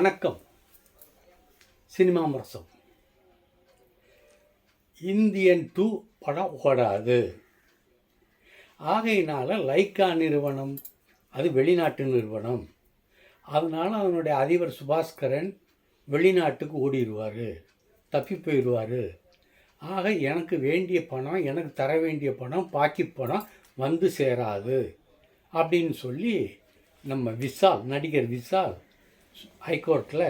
வணக்கம். Cinema முரசம். Indian two படம் ஓடாது. ஆகையினால் லைக்கா நிறுவனம் அது வெளிநாட்டு நிறுவனம். அதனால் அதனுடைய அதிபர் சுபாஸ்கரன் வெளிநாட்டுக்கு ஓடிடுவார் தப்பி போயிடுவார். ஆக எனக்கு வேண்டிய பணம் எனக்கு தர வேண்டிய பணம் பாக்கி பணம் வந்து சேராது. அப்படின்னு சொல்லி நம்ம விசால் நடிகர் விசால் ஹைகோர்ட்டில்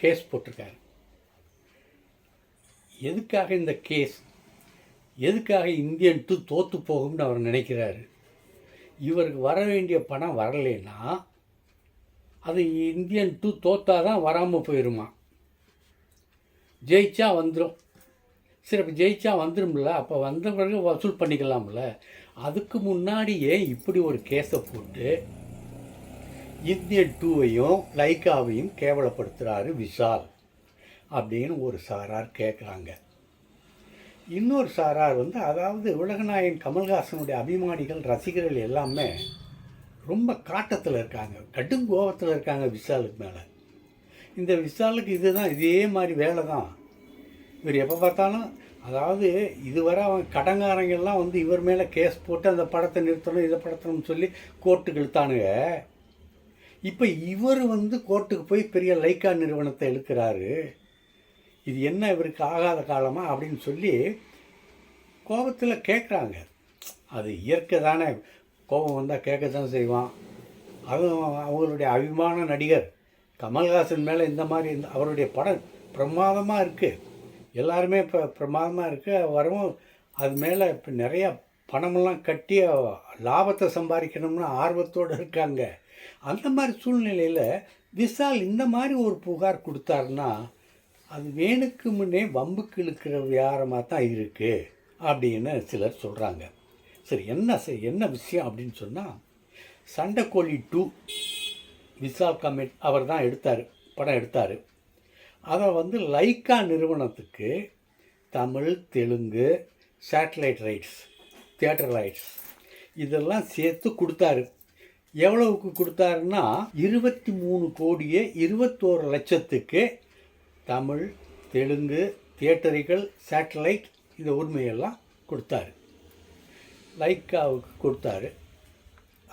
கேஸ் போட்டிருக்காரு. எதுக்காக இந்த கேஸ் எதுக்காக இந்தியன் டூ தோற்று போகும்னு அவர் நினைக்கிறாரு. இவருக்கு வர வேண்டிய பணம் வரலைன்னா அது இந்தியன் டூ தோத்தா தான் வராமல் போயிடுமா ஜெயிச்சா வந்துடும் சரி அப்போ ஜெயிச்சா வந்துடும்ல அப்போ வந்த பிறகு வசூல் பண்ணிக்கலாம்ல. அதுக்கு முன்னாடியே இப்படி ஒரு கேஸை போட்டு இந்தியன் டூவையும் லைக்காவையும் கேவலப்படுத்துகிறாரு விஷால் அப்படின்னு ஒரு சாரார் கேட்குறாங்க இன்னொரு சாரார் வந்து அதாவது உலகநாயகன் கமல்ஹாசனுடைய அபிமானிகள் ரசிகர்கள் எல்லாமே ரொம்ப காட்டத்தில் இருக்காங்க. கடும் கோபத்தில் இருக்காங்க விஷாலுக்கு மேலே. இந்த விஷாலுக்கு இதுதான் இதே மாதிரி வேலை தான் இவர் எப்போ பார்த்தாலும் அதாவது இதுவரை அவன் கடங்காரங்கெல்லாம் வந்து இவர் மேலே கேஸ் போட்டு அந்த படத்தை நிறுத்தணும் இதை படத்தணும்னு சொல்லி கோர்ட்டுக்கு இழுத்தானுங்க. இப்போ இவர் வந்து கோர்ட்டுக்கு போய் பெரிய லைக்கா நிறுவனத்தை எழுக்கிறாரு இது என்ன இவருக்கு ஆகாத காலமாக அப்படின்னு சொல்லி கோபத்தில் கேட்குறாங்க அது இயற்கை தானே. கோபம் வந்தால் கேட்க தான் செய்வான். அதுவும் அவங்களுடைய அபிமான நடிகர் கமல்ஹாசன் மேலே இந்த மாதிரி இந்த அவருடைய படம் பிரமாதமாக இருக்குது எல்லாருமே இப்போ பிரமாதமாக இருக்குது வரவும் அது மேலே இப்போ நிறையா பணமெல்லாம் கட்டி லாபத்தை சம்பாதிக்கணும்னு ஆர்வத்தோடு இருக்காங்க. அந்த மாதிரி சூழ்நிலையில் விசால் இந்த மாதிரி ஒரு புகார் கொடுத்தாருன்னா அது வேணுக்கு முன்னே வம்புக்கு இழுக்கிற வியாரமாக தான் இருக்குது அப்படின்னு சிலர் சொல்கிறாங்க சரி என்ன செய் என்ன விஷயம் அப்படின்னு சொன்னால் சண்டைக்கோழி டூ விஷால் கமிட் அவர் தான் எடுத்தார் படம் எடுத்தார். அதை வந்து லைக்கா நிறுவனத்துக்கு Tamil Telugu satellite rights theatre rights இதெல்லாம் சேர்த்து கொடுத்தாரு. எவ்வளவுக்கு கொடுத்தாருன்னா இருபத்தி மூணு கோடியே இருபத்தோரு லட்சத்துக்கு தமிழ் தெலுங்கு தியேட்டரிகள் சேட்டலைட் இந்த உரிமையெல்லாம் கொடுத்தாரு. லைக்காவுக்கு கொடுத்தாரு.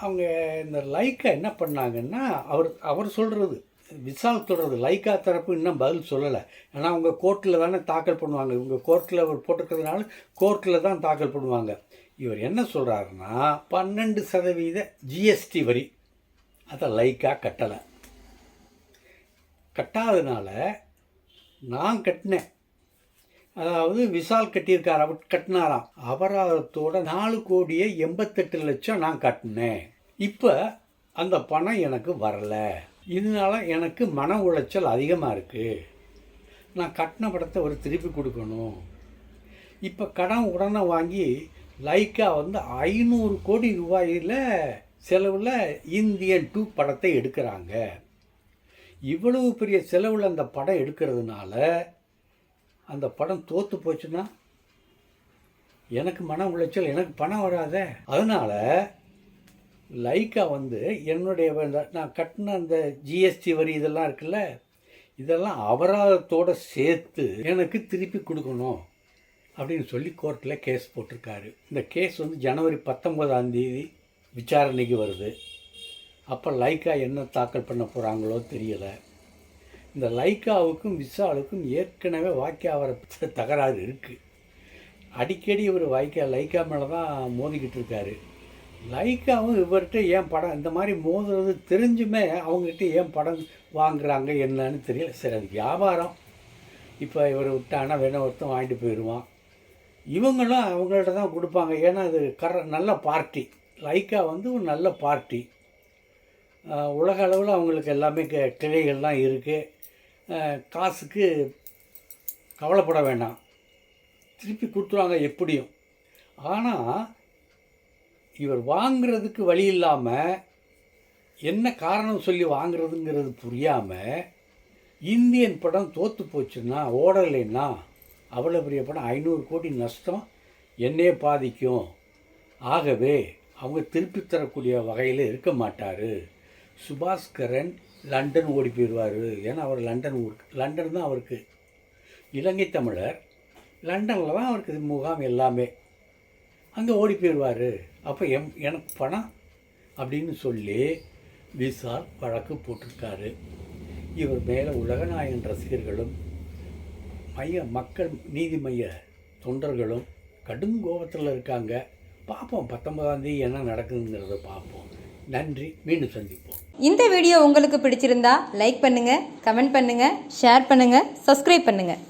அவங்க இந்த லைக்கா என்ன பண்ணாங்கன்னா அவர் அவர் சொல்கிறது விசால் சொல்கிறது லைக்கா தரப்பு இன்னும் பதில் சொல்லலை. ஏன்னா அவங்க கோர்ட்டில் தானே தாக்கல் பண்ணுவாங்க. இவங்க கோர்ட்டில் அவர் போட்டிருக்கிறதுனால கோர்ட்டில் தான் தாக்கல் பண்ணுவாங்க. இவர் என்ன சொல்கிறாருன்னா பன்னெண்டு சதவீத ஜிஎஸ்டி வரி. அதை லைக்கா கட்டலை. கட்டாததுனால நான் கட்டினேன். அதாவது விசால் கட்டியிருக்கார் அவர் கட்டினாராம். அபராதத்தோட நாலு கோடியே எண்பத்தெட்டு லட்சம் நான் கட்டினேன். இப்போ அந்த பணம் எனக்கு வரலை. இதனால எனக்கு மன உளைச்சல் அதிகமாக இருக்குது நான் கட்டின படத்தை ஒரு திருப்பி கொடுக்கணும். இப்போ கடன் உடனே வாங்கி லைக்கா வந்து ஐநூறு கோடி ரூபாயில் செலவில் இந்தியன் டூ படத்தை எடுக்கிறாங்க. இவ்வளவு பெரிய செலவில் அந்த படம் எடுக்கிறதுனால அந்த படம் தோற்று போச்சுன்னா எனக்கு மன உளைச்சல் எனக்கு பணம் வராத. அதனால் லைக்கா வந்து என்னுடைய நான் கட்டின அந்த ஜிஎஸ்டி வரி இதெல்லாம் இருக்குல்ல இதெல்லாம் அபராதத்தோடு சேர்த்து எனக்கு திருப்பி கொடுக்கணும் அப்படின்னு சொல்லி கோர்ட்டில் கேஸ் போட்டிருக்காரு. இந்த கேஸ் வந்து ஜனவரி பத்தொம்போதாம் தேதி விசாரணைக்கு வருது. அப்போ லைக்கா என்ன தாக்கல் பண்ண போகிறாங்களோ தெரியலை. இந்த லைக்காவுக்கும் விசாலுக்கும் ஏற்கனவே வாக்கியாவர தகராறு இருக்குது அடிக்கடி இவர் வாய்க்கா லைக்கா மேலே தான் மோதிக்கிட்டு இருக்காரு. லைக்காவும் இவர்கிட்ட ஏன் படம் இந்த மாதிரி மோதுறது தெரிஞ்சுமே அவங்ககிட்ட ஏன் படம் வாங்குறாங்க என்னன்னு தெரியல. சரி அது வியாபாரம். இப்போ இவர் விட்டானா வேணும் ஒருத்தன் வாங்கிட்டு போயிடுவான். இவங்களும் அவங்கள்ட்ட தான் கொடுப்பாங்க. ஏன்னா அது கர நல்ல பார்ட்டி. லைக்கா வந்து ஒரு நல்ல பார்ட்டி. உலக அளவில் அவங்களுக்கு எல்லாமே க கிளைகள்லாம் இருக்குது காசுக்கு கவலைப்பட வேண்டாம் திருப்பி கொடுத்துருவாங்க எப்படியும். ஆனால் இவர் வாங்குறதுக்கு வழி இல்லாமல் என்ன காரணம் சொல்லி வாங்குறதுங்கிறது புரியாமல் இந்தியன் படம் தோற்று போச்சுன்னா ஓடலைன்னா அவ்வளோ பெரிய படம் ஐநூறு கோடி நஷ்டம் என்னையே பாதிக்கும். ஆகவே அவங்க திருப்பி தரக்கூடிய வகையில் இருக்க மாட்டார். சுபாஸ்கரன் லண்டன் ஓடி போயிடுவார். ஏன்னா அவர் லண்டன் ஊர் லண்டன் தான் அவருக்கு இலங்கை தமிழர். லண்டனில் தான் அவருக்கு இது முகாம் எல்லாமே. அங்கே ஓடி போயிடுவார். அப்போ எம் எனக்கு பணம் அப்படின்னு சொல்லி விசால் வழக்கு போட்டிருக்காரு. இவர் மேலே உலகநாயகன் ரசிகர்களும் மைய மக்கள் நீதி மைய தொண்டர்களும் கடும் கோபத்தில் இருக்காங்க. பார்ப்போம் பத்தொன்பதாந்தேதி என்ன நடக்குதுங்கிறத பார்ப்போம். நன்றி மீண்டும் சந்திப்போம். இந்த வீடியோ உங்களுக்கு பிடிச்சிருந்தா லைக் பண்ணுங்கள் கமெண்ட் பண்ணுங்கள் ஷேர் பண்ணுங்கள் சப்ஸ்கிரைப் பண்ணுங்கள்